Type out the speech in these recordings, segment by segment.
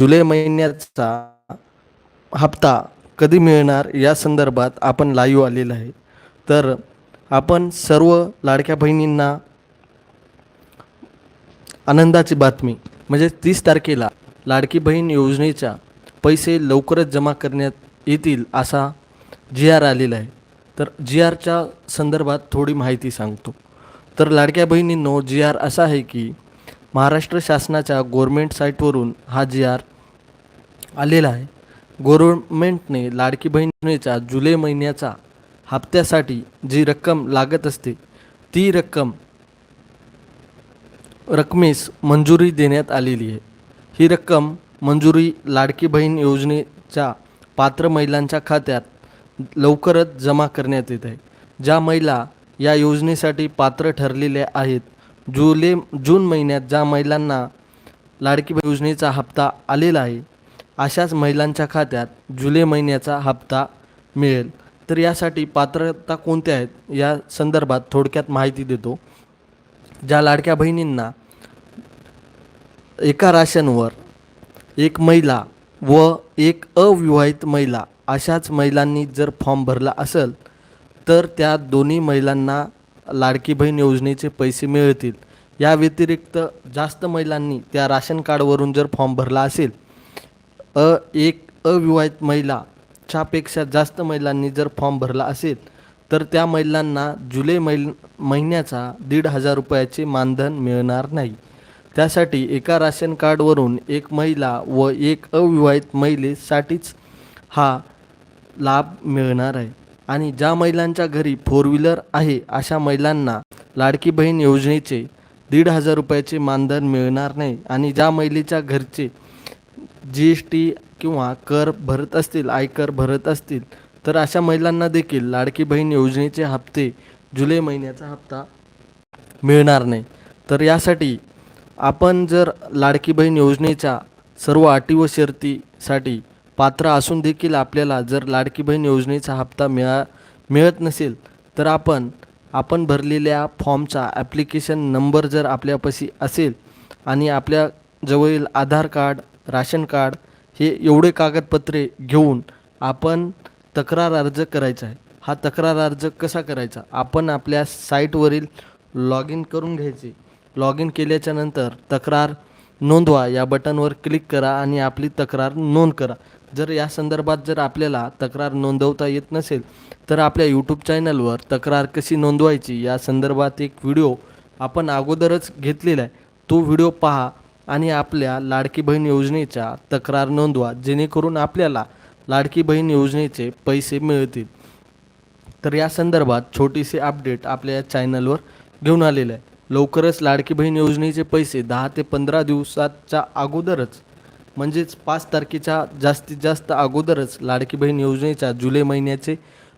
जुलै महिन्याचा हप्ता कधी मिळणार या संदर्भात आपण लाईव्ह आलेलं आहे. तर आपण सर्व लाडक्या बहिणींना आनंदाची बातमी म्हणजे तीस तारखेला लाडकी बहीण योजनेच्या पैसे लवकरच जमा करण्यात येतील असा जी आर आलेला आहे. तर जी आरच्या संदर्भात थोडी माहिती सांगतो. तर लाडक्या बहिणींनो जी आर असा आहे की महाराष्ट्र शासनाच्या गोरमेंट साईटवरून हा जी आर आलेला आहे. गव्हर्मेंटने लाडकी बहिणीचा जुलै महिन्याचा हप्त्यासाठी जी रक्कम लागत असते ती रक्कम रकमेस मंजुरी देण्यात आलेली आहे. ही रक्कम मंजुरी लाडकी बहीण योजनेच्या पात्र महिलांच्या खात्यात लवकरच जमा करण्यात येत आहे. ज्या महिला या योजनेसाठी पात्र ठरलेल्या आहेत जुलै जून महिन्यात ज्या महिलांना लाडकी योजनेचा हप्ता आलेला आहे अशाच महिलांच्या खात्यात जुलै महिन्याचा हप्ता मिळेल. तर यासाठी पात्रता कोणत्या आहेत? या संदर्भात थोडक्यात माहिती देतो. ज्या लाडक्या बहिणींना एका राशनवर एक महिला व एक अविवाहित महिला अशाच महिलांनी जर फॉर्म भरला असेल तर त्या दोन्ही महिलांना लाडकी बहीण योजनेचे पैसे मिळतील. या व्यतिरिक्त जास्त महिलांनी त्या राशन कार्डवरून जर फॉर्म भरला असेल अ एक अविवाहित महिलाच्यापेक्षा जास्त महिलांनी जर फॉर्म भरला असेल तर त्या महिलांना जुलै मै महिन्याचा दीड हजार रुपयाचे मानधन मिळणार नाही. त्यासाठी एका राशन कार्डवरून एक महिला व एक अविवाहित महिलेसाठीच हा लाभ मिळणार आहे. आणि ज्या महिलांच्या घरी फोर व्हीलर आहे अशा महिलांना लाडकी बहीण योजनेचे दीड हजार रुपयाचे मानधन मिळणार नाही. आणि ज्या महिलेच्या घरचे जी एस टी किंवा कर भरत असतील आयकर भरत असतील तर अशा महिलांना देखील लाडकी बहीण योजनेचे हप्ते जुलै महिन्याचा हप्ता मिळणार नाही. तर यासाठी आपण जर लाडकी बहीण योजनेच्या सर्व अटी व शर्तीसाठी पात्र असून देखील आपल्याला जर लाडकी बहीण योजनेचा हप्ता मिळा मिळत नसेल तर आपण आपण भरलेल्या फॉर्मचा ॲप्लिकेशन नंबर जर आपल्यापाशी असेल आणि आपल्या जवळील आधार कार्ड राशन कार्ड हे एवढे कागदपत्रे घेऊन आपण तक्रार अर्ज करायचा आहे. हा तक्रार अर्ज कसा करायचा? आपण आपल्या साईटवरील लॉग इन करून घ्यायचे. लॉग इन केल्याच्यानंतर तक्रार नोंदवा. या बटनवर क्लिक करा आणि आपली तक्रार नोंद करा. जर या संदर्भात जर आपल्याला तक्रार नोंदवता येत नसेल तर आपल्या यूट्यूब चॅनलवर तक्रार कशी नोंदवायची या संदर्भात एक व्हिडिओ आपण अगोदरच घेतलेला आहे. तो व्हिडिओ पहा. आणि आपल्या लाडकी बहीण योजनेच्या तक्रार नोंदवा जेणेकरून आपल्याला लाडकी बहीण योजनेचे पैसे मिळतील. तर या संदर्भात छोटीशी अपडेट आपल्या या चॅनलवर घेऊन आलेलं आहे. लवकरच लाडकी बहीण योजनेचे पैसे दहा ते पंधरा दिवसाच्या अगोदरच म्हणजेच पाच तारखेच्या जास्तीत जास्त अगोदरच लाडकी बहीण योजनेच्या जुलै महिन्याचे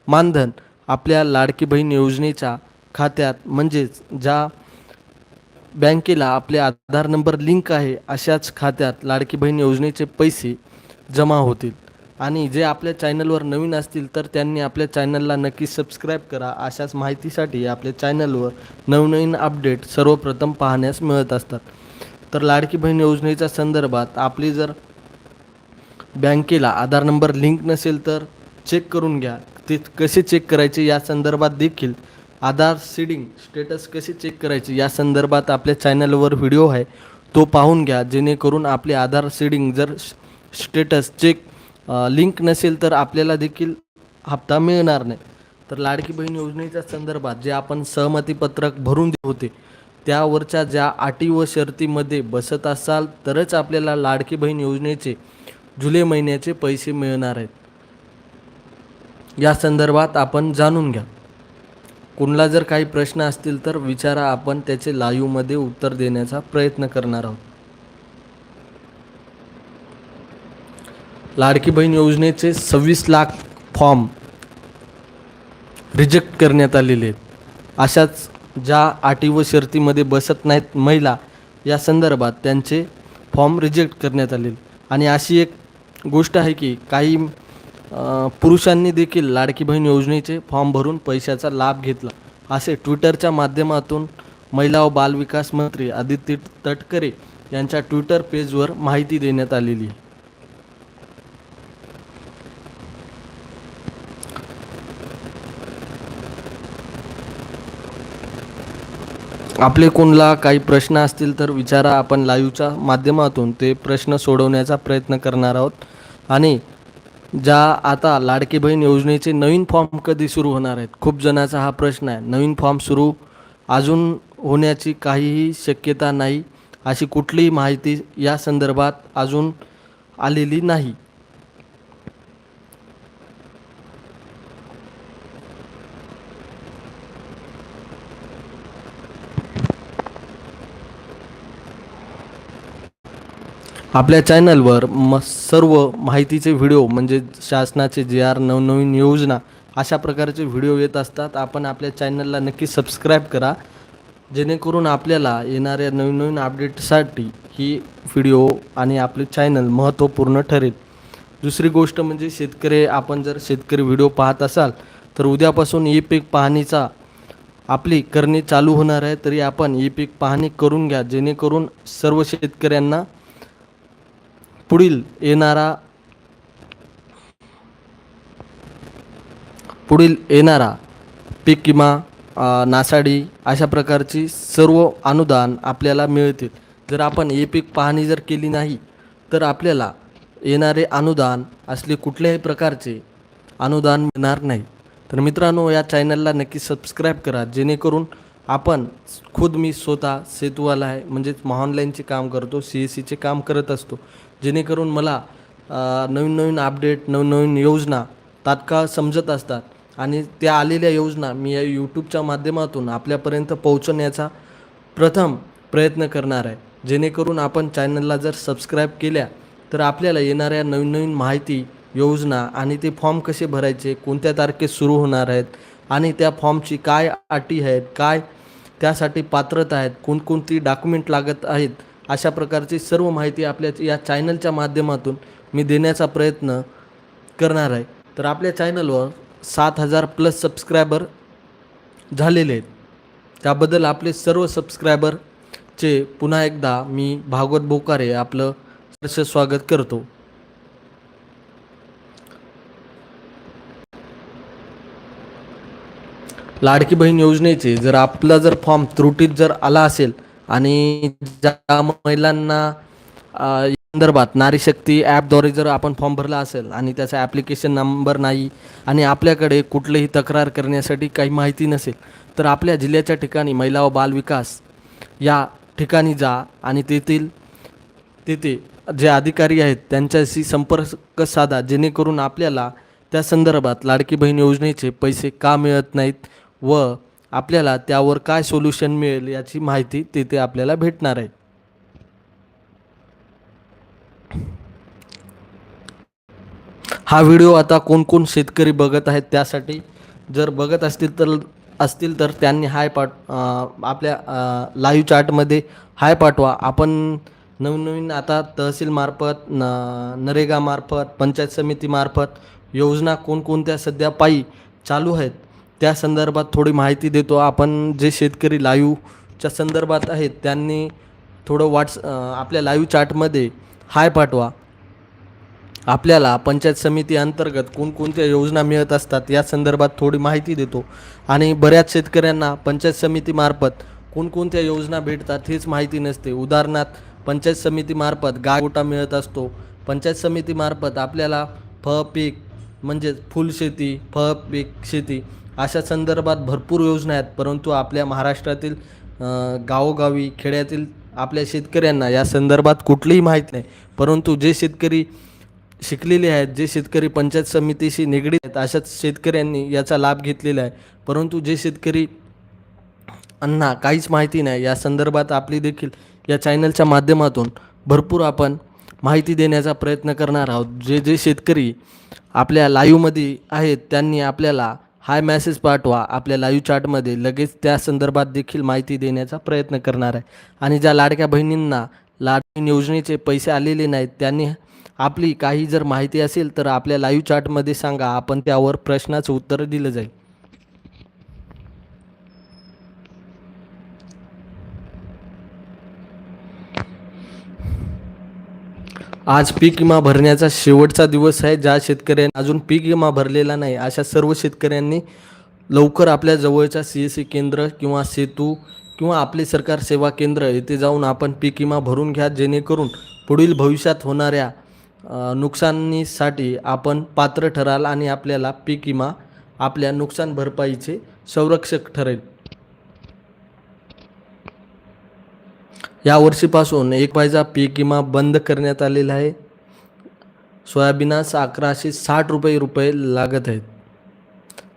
मानधन आपल्या लाडकी बहीण योजनेच्या खात्यात म्हणजेच ज्या बँकेला आपले आधार नंबर लिंक आहे अशाच खात्यात लाडकी बहीण योजनेचे पैसे जमा होतील. आणि जे आपल्या चॅनलवर नवीन असतील तर त्यांनी आपल्या चॅनलला नक्की सबस्क्राईब करा. अशाच माहितीसाठी आपल्या चॅनलवर नवनवीन अपडेट सर्वप्रथम पाहण्यास मिळत असतात. तर लाडकी बहीण योजनेच्या संदर्भात आपली जर बँकेला आधार नंबर लिंक नसेल तर चेक करून घ्या. ते कसे चेक करायचे या संदर्भात देखील आधार सीडिंग स्टेटस कसे चेक करायचे या संदर्भात आपल्या चॅनलवर व्हिडिओ आहे. तो पाहून घ्या जेणेकरून आपले आधार सीडिंग जर स्टेटस चेक लिंक नसेल तर आपल्याला देखील हप्ता मिळणार नाही. तर लाडकी बहीण योजनेच्या संदर्भात जे आपण सहमतीपत्रक भरून दिले होते त्यावरच्या ज्या अटी व शर्तीमध्ये बसत असाल तरच आपल्याला लाडकी बहीण योजनेचे जुलै महिन्याचे पैसे मिळणार आहेत. या संदर्भात आपण जाणून घ्या. कोणाला जर काही प्रश्न असतील तर विचारा आपण त्याचे लाईव्हमध्ये उत्तर देण्याचा प्रयत्न करणार आहोत. लाडकी बहीण योजनेचे सव्वीस लाख फॉर्म रिजेक्ट करण्यात आलेले आहेत. अशाच ज्या अटी व शर्तीमध्ये बसत नाहीत महिला या संदर्भात त्यांचे फॉर्म रिजेक्ट करण्यात आलेले. आणि अशी एक गोष्ट आहे की काही पुरुषांनी देखील लाडकी बहीण योजनेचे फॉर्म भरून पैशाचा लाभ घेतला असे ट्विटरच्या माध्यमातून महिला व बालविकास मंत्री आदित्य तटकरे यांच्या ट्विटर पेजवर माहिती देण्यात आलेली आपले कोणला काही प्रश्न असतील तर विचारा आपण लाईव्हच्या माध्यमातून ते प्रश्न सोडवण्याचा प्रयत्न करणार आहोत. आणि ज्या आता लाडकी बहीण योजनेचे नवीन फॉर्म कधी सुरू होणार आहेत? खूप जणांचा हा प्रश्न आहे. नवीन फॉर्म सुरू अजून होण्याची काहीही शक्यता नाही अशी कुठलीही माहिती या संदर्भात अजून आलेली नाही. आपल्या चॅनलवर म सर्व माहितीचे व्हिडिओ म्हणजे शासनाचे जे आर नवनवीन योजना अशा प्रकारचे व्हिडिओ येत असतात. आपण आपल्या चॅनलला नक्की सबस्क्राईब करा. जेणेकरून आपल्याला येणाऱ्या नवीन नवीन अपडेटसाठी ही व्हिडिओ आणि आपले चॅनल महत्त्वपूर्ण ठरेल. दुसरी गोष्ट म्हणजे शेतकरी आपण जर शेतकरी व्हिडिओ पाहत असाल तर उद्यापासून ई पीक पाहणीचा आपली करणे चालू होणार आहे. तरी आपण ई पीक पाहणी करून घ्या. जेणेकरून सर्व शेतकऱ्यांना पुढील येणारा पुढील येणारा पीक किमा नासाडी अशा प्रकारची सर्व अनुदान आपल्याला मिळतील. जर आपण हे पीक पाहणी जर केली नाही तर आपल्याला येणारे अनुदान असले कुठल्याही प्रकारचे अनुदान मिळणार नाही. तर मित्रांनो या चॅनलला नक्की सबस्क्राईब करा जेणेकरून आपण खुद मी स्वतः सेतूवाला आहे म्हणजेच महाऑनलाईनचे काम करतो सी एस सीचे काम करत असतो. जेणेकरून मला नवीन नवीन अपडेट नवीन नवीन योजना तात्काळ समजत असतात. आणि त्या आलेल्या योजना मी या यूट्यूबच्या माध्यमातून आपल्यापर्यंत पोहोचवण्याचा प्रथम प्रयत्न करणार आहे. जेणेकरून आपण चॅनलला जर सबस्क्राईब केल्या तर आपल्याला येणाऱ्या नवीन नवीन माहिती योजना आणि ते फॉर्म कसे भरायचे कोणत्या तारखेत सुरू होणार आहेत आणि त्या फॉर्मची काय अटी आहेत काय त्यासाठी पात्रता आहेत कोणकोणती डॉक्युमेंट लागत आहेत अशा प्रकारची सर्व माहिती आपल्या या चॅनलच्या माध्यमातून मी देण्याचा प्रयत्न करणार आहे. तर आपल्या चॅनलवर सात हजार प्लस सबस्क्रायबर झालेले आहेत. त्याबद्दल आपले सर्व सबस्क्रायबरचे पुन्हा एकदा मी भागवत बोकारे आपलं सहर्ष स्वागत करतो. लाडकी बहीण योजनेचे जर आपला जर फॉर्म त्रुटीत जर आला असेल आणि ज्या महिलांना या संदर्भात नारी शक्ती ॲपद्वारे जर आपण फॉर्म भरला असेल आणि त्याचा ॲप्लिकेशन नंबर नाही आणि आपल्याकडे कुठलीही तक्रार करण्यासाठी काही माहिती नसेल तर आपल्या जिल्ह्याच्या ठिकाणी महिला व बालविकास या ठिकाणी जा आणि तेथील तेथे जे अधिकारी आहेत त्यांच्याशी संपर्क साधा जेणेकरून आपल्याला त्या संदर्भात लाडकी बहीण योजनेचे पैसे का मिळत नाहीत व आपल्याला त्यावर काय सोल्युशन मिळेल याची माहिती तिथे आपल्याला भेटणार आहे. हा व्हिडिओ आता कोणकोण शेतकरी बघत आहेत त्यासाठी. जर बघत असतील तर असतील तर त्यांनी हाय पाठ आपल्या लाईव्ह चार्टमध्ये हाय पाठवा. आपण नवीन नवीन आता तहसीलमार्फत न नरेगामार्फत पंचायत समितीमार्फत योजना कोणकोणत्या सध्या पायी चालू आहेत. त्या संदर्भात थोडी माहिती देतो. आपण जे शेतकरी लाईव्हच्या संदर्भात आहेत त्यांनी थोडं व्हॉट्स आपल्या लाईव्ह चार्टमध्ये हाय पाठवा. आपल्याला पंचायत समिती अंतर्गत कोणकोणत्या योजना मिळत असतात या संदर्भात थोडी माहिती देतो. आणि बऱ्याच शेतकऱ्यांना पंचायत समितीमार्फत कोणकोणत्या योजना भेटतात हेच माहिती नसते. उदाहरणार्थ पंचायत समितीमार्फत गायगोटा मिळत असतो. पंचायत समितीमार्फत आपल्याला फळ पीक म्हणजेच फुलशेती फळ पीक शेती अशा संदर्भात भरपूर योजना आहेत परंतु आपल्या महाराष्ट्रातील गावोगावी खेड्यातील आपल्या शेतकऱ्यांना या संदर्भात कुठलीही माहीत नाही. परंतु जे शेतकरी शिकलेले आहेत जे शेतकरी पंचायत समितीशी निगडीत आहेत अशाच शेतकऱ्यांनी याचा लाभ घेतलेला आहे. परंतु जे शेतकरी अन्ना काहीच माहिती नाही या संदर्भात आपली देखील या चॅनलच्या माध्यमातून भरपूर आपण माहिती देण्याचा प्रयत्न करणार आहोत. जे जे शेतकरी आपल्या लाईव्हमध्ये आहेत त्यांनी आपल्याला हाय मेसेज पाठवा आपल्या लाईव्ह चार्टमध्ये लगेच त्या संदर्भात देखील माहिती देण्याचा प्रयत्न करणार आहे. आणि ज्या लाडक्या बहिणींना लाडकी योजनेचे पैसे आलेले नाहीत त्यांनी आपली काही जर माहिती असेल तर आपल्या लाईव्ह चार्टमध्ये सांगा. आपण त्यावर प्रश्नाचं उत्तर दिलं जाईल. आज पीक विमा भरण्याचा शेवटचा दिवस आहे. ज्या शेतकऱ्यांनी अजून पीक विमा भरलेला नाही अशा सर्व शेतकऱ्यांनी लवकर आपल्या जवळच्या सी एस सी केंद्र किंवा सेतू किंवा आपले सरकार सेवा केंद्र येथे जाऊन आपण पीक विमा भरून घ्या. जेणेकरून पुढील भविष्यात होणाऱ्या नुकसानीसाठी आपण पात्र ठराल आणि आपल्याला पीक विमा आपल्या नुकसान भरपाईचे संरक्षक ठरेल. या वर्षीपासून एक पायचा पीक विमा बंद करण्यात आलेला आहे. सोयाबीनास अकराशे साठ रुपये रुपये लागत आहेत.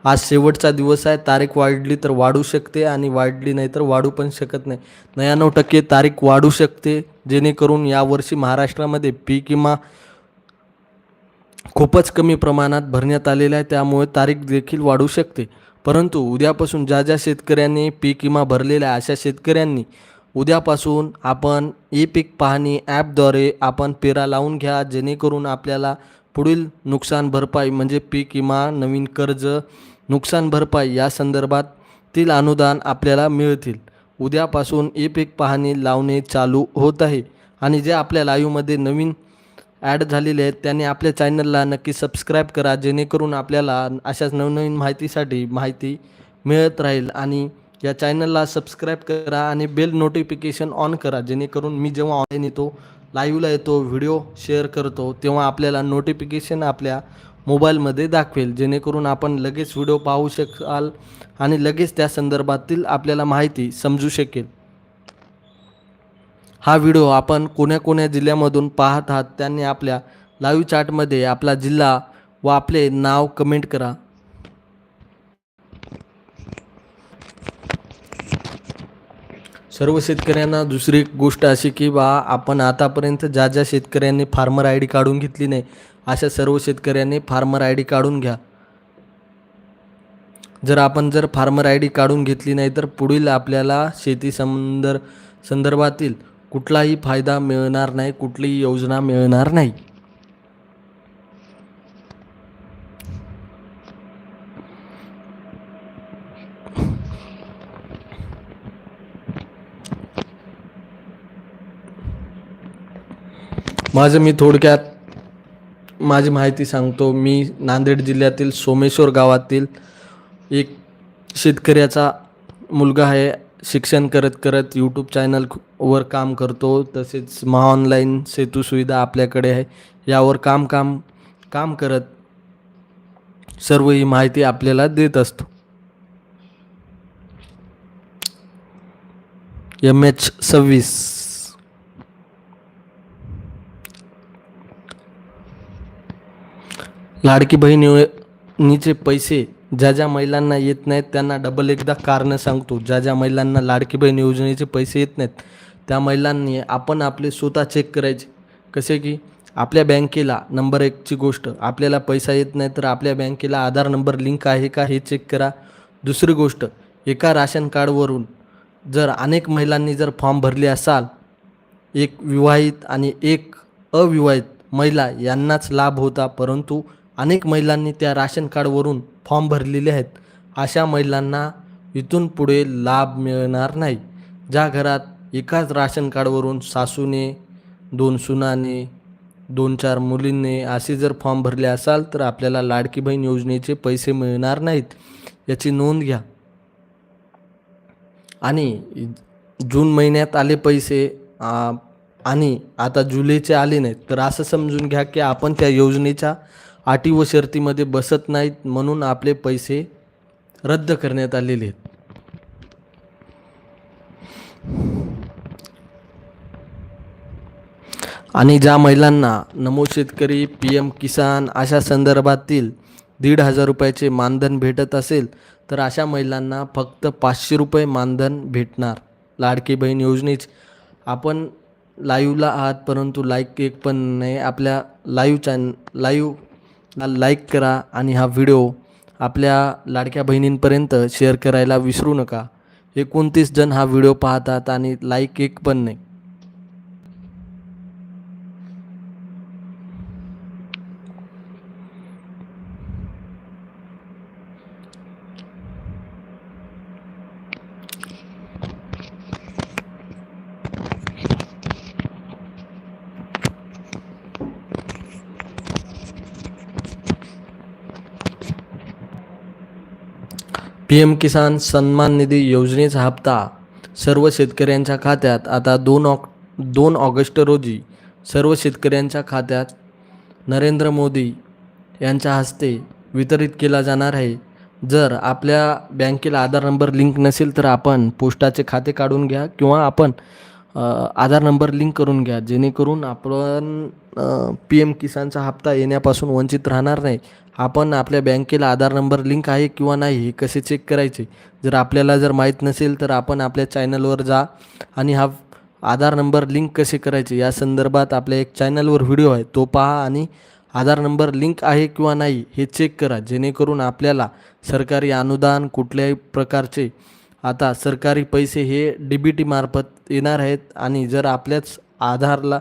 आज शेवटचा दिवस आहे. तारीख वाढली तर वाढू शकते आणि वाढली नाही तर वाढू पण शकत नाही. नव्याण्णव टक्के तारीख वाढू शकते. जेणेकरून यावर्षी महाराष्ट्रामध्ये पीक विमा खूपच कमी प्रमाणात भरण्यात आलेला आहे. त्यामुळे तारीख देखील वाढू शकते. परंतु उद्यापासून ज्या ज्या शेतकऱ्यांनी पीक विमा भरलेला आहे अशा शेतकऱ्यांनी उद्यापासून आपण ई पीक पाहणी ॲपद्वारे आपण पेरा लावून घ्या जेणेकरून आपल्याला पुढील नुकसान भरपाई म्हणजे पीक विमा नवीन कर्ज नुकसान भरपाई या संदर्भातील अनुदान आपल्याला मिळतील. उद्यापासून ई पीक पाहणी लावणे चालू होत आहे. आणि जे आपल्या लाईव्हमध्ये नवीन ॲड झालेले आहेत त्यांनी आपल्या चॅनलला नक्की सबस्क्राईब करा जेणेकरून आपल्याला अशाच नवनवीन माहितीसाठी माहिती मिळत राहील. आणि या चॅनलला सबस्क्राईब करा आणि बेल नोटिफिकेशन ऑन करा जेणेकरून मी जेव्हा ऑनलाईन येतो लाईव्हला येतो व्हिडिओ शेअर करतो तेव्हा आपल्याला नोटिफिकेशन आपल्या मोबाईलमध्ये दाखवेल. जेणेकरून आपण लगेच व्हिडिओ पाहू शकाल आणि लगेच त्या संदर्भातील आपल्याला माहिती समजू शकेल. हा व्हिडिओ आपण कोण्या कोण्या जिल्ह्यामधून पाहत आहात त्यांनी आपल्या लाईव्ह चार्टमध्ये आपला जिल्हा व आपले नाव कमेंट करा. सर्व शेतकऱ्यांना दुसरी गोष्ट अशी की बा आपण आतापर्यंत ज्या ज्या शेतकऱ्यांनी फार्मर आय डी काढून घेतली नाही अशा सर्व शेतकऱ्यांनी फार्मर आय डी काढून घ्या. जर आपण जर फार्मर आय डी काढून घेतली नाही तर पुढील आपल्याला शेती संदर संदर्भातील कुठलाही फायदा मिळणार नाही कुठलीही योजना मिळणार नाही. माझं मी थोडक्यात माझी माहिती सांगतो. मी नांदेड जिल्ह्यातील सोमेश्वर गावातील एक शेतकऱ्याचा मुलगा आहे. शिक्षण करत करत यूट्यूब चॅनलवर काम करतो. तसेच महाऑनलाईन सेतू सुविधा आपल्याकडे आहे. यावर काम काम काम करत सर्व ही माहिती आपल्याला देत असतो. एम एच सव्वीस. लाडकी बहीण योजनेचे पैसे ज्या ज्या महिलांना येत नाहीत त्यांना डबल एकदा कारणं सांगतो. ज्या ज्या महिलांना लाडकी बहीण योजनेचे पैसे येत नाहीत त्या महिलांनी आपण आपले स्वतः चेक करायचे. कसे की आपल्या बँकेला नंबर एकची गोष्ट आपल्याला पैसा येत नाही तर आपल्या बँकेला आधार नंबर लिंक आहे का हे चेक करा. दुसरी गोष्ट एका राशन कार्डवरून जर अनेक महिलांनी जर फॉर्म भरले असाल एक विवाहित आणि एक अविवाहित महिला यांनाच लाभ होता परंतु अनेक महिलांनी त्या राशन कार्डवरून फॉर्म भरलेले आहेत. अशा महिलांना इथून पुढे लाभ मिळणार नाही. ज्या घरात एकाच राशन कार्डवरून सासूने दोन सुनाने दोन चार मुलींनी असे जर फॉर्म भरले असाल तर आपल्याला लाडकी बहीण योजनेचे पैसे मिळणार नाहीत. याची नोंद घ्या. आणि जून महिन्यात आले पैसे आणि आता जुलैचे आले नाहीत. तर असं समजून घ्या की आपण त्या योजनेच्या अटी व शर्तीमध्ये बसत नाहीत म्हणून आपले पैसे रद्द करण्यात आलेले आहेत. आणि ज्या महिलांना नमो शेतकरी पी एम किसान अशा संदर्भातील दीड हजार रुपयाचे मानधन भेटत असेल तर अशा महिलांना फक्त पाचशे रुपये मानधन भेटणार. लाडकी बहीण योजनेच. आपण लाईव्हला आहात परंतु लाईक एक पण नाही. आपल्या लाईव्ह चॅन लाईव्ह लाईक करा आणि हा व्हिडिओ आपल्या लाडक्या बहिणींपर्यंत शेअर करायला विसरू नका. एकोणतीस जण हा व्हिडिओ पाहतात आणि लाईक एक पण नाही. पी एम किसान सन्मान निधी योजनेचा हप्ता सर्व शेतकऱ्यांच्या खात्यात आता दोन ऑक दोन ऑगस्ट रोजी सर्व शेतकऱ्यांच्या खात्यात नरेंद्र मोदी यांच्या हस्ते वितरित केला जाणार आहे. जर आपल्या बँकेला आधार नंबर लिंक नसेल तर आपण पोस्टाचे खाते काढून घ्या किंवा आपण आधार नंबर लिंक करून घ्या. जेणेकरून आपण पी एम किसानचा हप्ता येण्यापासून वंचित राहणार नाही. आपण आपल्या बँकेला आधार नंबर लिंक आहे किंवा नाही हे कसे चेक करायचे? जर आपल्याला जर माहीत नसेल तर आपण आपल्या चॅनलवर जा आणि हा आधार नंबर लिंक कसे करायचे? या संदर्भात आपल्या एक चॅनलवर व्हिडिओ आहे. तो पहा आणि आधार नंबर लिंक आहे किंवा नाही हे चेक करा. जेणेकरून आपल्याला सरकारी अनुदान कुठल्याही प्रकारचे आता सरकारी पैसे हे डी बी टीमार्फत येणार आहेत आणि जर आपल्याच आधारला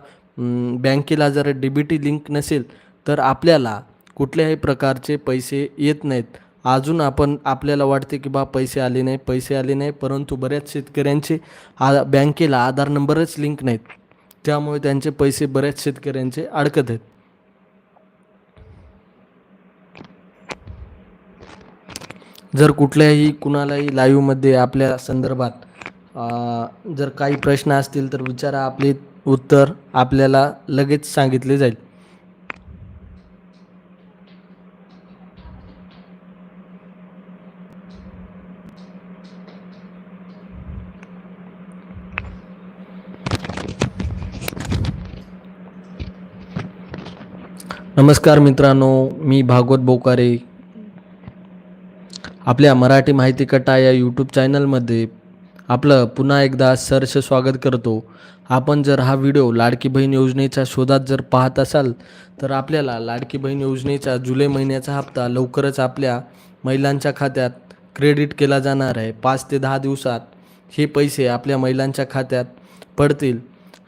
बँकेला जर डी बी टी लिंक नसेल तर आपल्याला कुठल्याही प्रकारचे पैसे येत नाहीत. अजून आपण आपल्याला वाटते की बा पैसे आले नाही पैसे आले नाही परंतु बऱ्याच शेतकऱ्यांचे आ बँकेला आधार नंबरच लिंक नाहीत. त्यामुळे त्यांचे पैसे बऱ्याच शेतकऱ्यांचे अडकत आहेत. जर कुठल्याही कुणालाही लाईव्हमध्ये आपल्या संदर्भात जर काही प्रश्न असतील तर विचारा. आपले उत्तर आपल्याला लगेच सांगितले जाईल. नमस्कार मित्रांनो मी भागवत बोकारे. आपल्या मराठी माहिती कटा या यूट्यूब चॅनलमध्ये आपलं पुन्हा एकदा सरस स्वागत करतो. आपण जर हा व्हिडिओ लाडकी बहीण योजनेच्या शोधात जर पाहत असाल तर आपल्याला लाडकी बहीण योजनेचा जुलै महिन्याचा हप्ता लवकरच आपल्या महिलांच्या खात्यात क्रेडिट केला जाणार आहे. पाच ते दहा दिवसात हे पैसे आपल्या महिलांच्या खात्यात पडतील.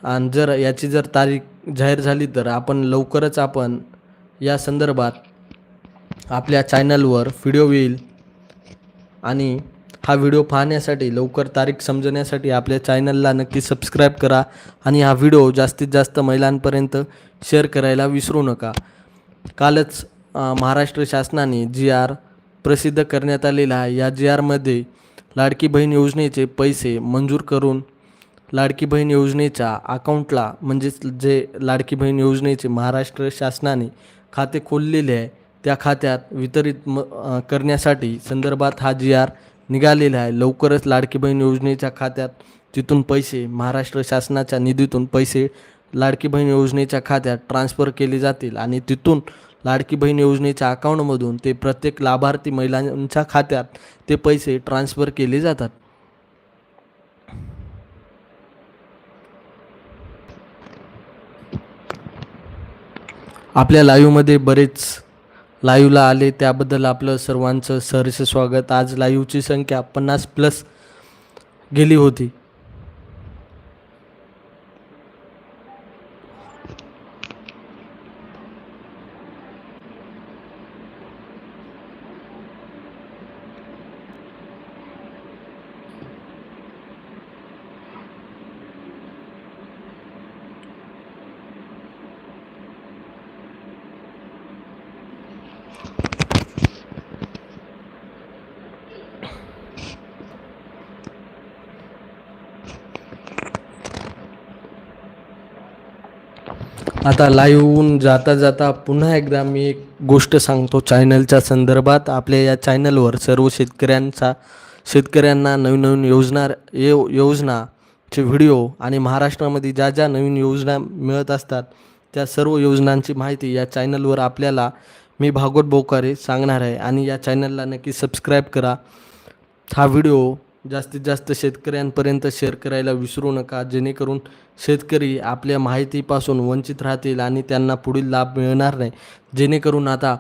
आणि जर याची जर तारीख जाहीर झाली तर आपण लवकरच आपण या संदर्भात आपल्या चॅनलवर व्हिडिओ येईल आणि हा व्हिडिओ पाहण्यासाठी लवकर तारीख समजण्यासाठी आपल्या चॅनलला नक्की सबस्क्राईब करा आणि हा व्हिडिओ जास्तीत जास्त महिलांपर्यंत शेअर करायला विसरू नका. कालच महाराष्ट्र शासनाने जी आर प्रसिद्ध करण्यात आलेला आहे. या जी आरमध्ये लाडकी बहीण योजनेचे पैसे मंजूर करून लाडकी बहीण योजनेच्या अकाउंटला म्हणजेच जे लाडकी बहीण योजनेचे महाराष्ट्र शासनाने खाते खोललेले आहे. त्या खात्यात वितरित म करण्यासाठी संदर्भात हा जी आर निघालेला आहे. लवकरच लाडकी बहीण योजनेच्या खात्यात तिथून पैसे महाराष्ट्र शासनाच्या निधीतून पैसे लाडकी बहीण योजनेच्या खात्यात ट्रान्स्फर केले जातील आणि तिथून लाडकी बहीण योजनेच्या अकाउंटमधून ते प्रत्येक लाभार्थी महिलांच्या खात्यात ते पैसे ट्रान्स्फर केले जातात. आपल्या लाईव्हमध्ये बरेच लाईव्हला आले. त्याबद्दल आपलं सर्वांचं सहर्ष स्वागत. आज लाईव्हची संख्या पन्नास प्लस गेली होती. आता लाईव्हहून जाता जाता पुन्हा एकदा मी एक गोष्ट सांगतो चॅनलच्या संदर्भात. आपल्या या चॅनलवर सर्व शेतकऱ्यांचा शेतकऱ्यांना नवीन नवीन योजना यो योजनाचे व्हिडिओ आणि महाराष्ट्रामध्ये ज्या ज्या नवीन योजना मिळत असतात त्या सर्व योजनांची माहिती या चॅनलवर आपल्याला मी भागवत बोकारे सांगणार आहे आणि या चॅनलला नक्की सबस्क्राईब करा. हा व्हिडिओ जास्तीत जास्त शेतकऱ्यांपर्यंत शेअर करायला विसरू नका जेणेकरून शेतकरी आपल्या माहितीपासून वंचित राहतील आणि त्यांना पुढील लाभ मिळणार नाही. जेणेकरून आता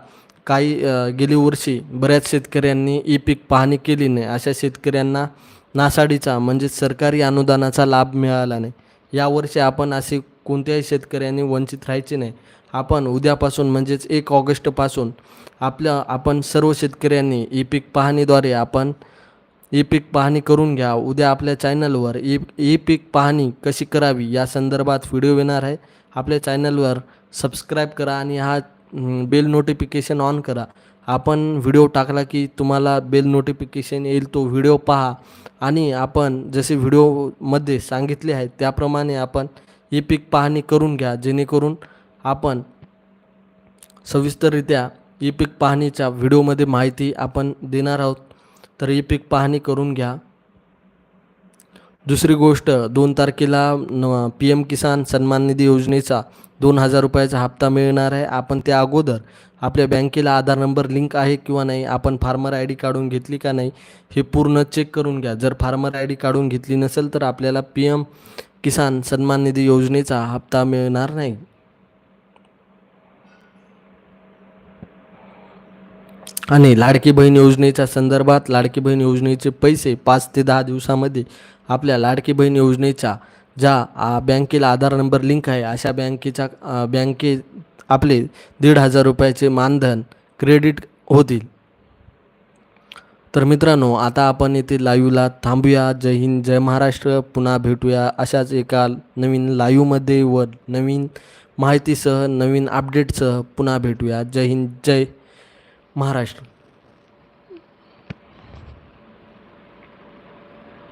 काही गेली वर्षी बऱ्याच शेतकऱ्यांनी ई पीक पाहणी केली नाही. अशा शेतकऱ्यांना नासाडीचा म्हणजेच सरकारी अनुदानाचा लाभ मिळाला नाही. यावर्षी आपण असे कोणत्याही शेतकऱ्यांनी वंचित राहायचे नाही. आपण उद्यापासून म्हणजेच एक ऑगस्टपासून आपल्या आपण सर्व शेतकऱ्यांनी ई पीक पाहणीद्वारे आपण ई पीक पाहणी करून घ्या. उद्या आपल्या चॅनलवर ई ई पीक पाहणी कशी करावी या संदर्भात व्हिडिओ येणार आहे. आपल्या चॅनलवर सबस्क्राईब करा आणि हा बेल नोटिफिकेशन ऑन करा. आपण व्हिडिओ टाकला की तुम्हाला बेल नोटिफिकेशन येईल तो व्हिडिओ पहा. आणि आपण जसे व्हिडिओमध्ये सांगितले आहे त्याप्रमाणे आपण ई पीक पाहणी करून घ्या जेणेकरून आपण सविस्तररित्या ई पीक पाहणीच्या व्हिडिओमध्ये माहिती आपण देणार आहोत. तर ई पीक पाहणी करून घ्या. दुसरी गोष्ट दोन तारखेला न पी एम किसान सन्मान निधी योजनेचा दोन हजार रुपयाचा हप्ता मिळणार आहे. आपण त्या अगोदर आपल्या बँकेला आधार नंबर लिंक आहे किंवा नाही आपण फार्मर आय डी काढून घेतली का नाही हे पूर्ण चेक करून घ्या. जर फार्मर आय डी काढून घेतली नसेल तर आपल्याला पी एम किसान सन्मान निधी योजनेचा हप्ता मिळणार नाही. आणि लाडकी बहीण योजनेच्या संदर्भात लाडकी बहीण योजनेचे पैसे पाच ते दहा दिवसामध्ये आपल्या लाडकी बहीण योजनेच्या ज्या आ, बँकेला आधार नंबर लिंक आहे अशा बँकेच्या बँके आपले दीड हजार रुपयाचे मानधन क्रेडिट होतील. तर मित्रांनो आता आपण येथे लाईव्हला थांबूया. जय हिंद जय महाराष्ट्र. पुन्हा भेटूया अशाच एका नवीन लाईव्हमध्ये व नवीन माहितीसह नवीन अपडेटसह पुन्हा भेटूया. जय हिंद जय महाराष्ट्र.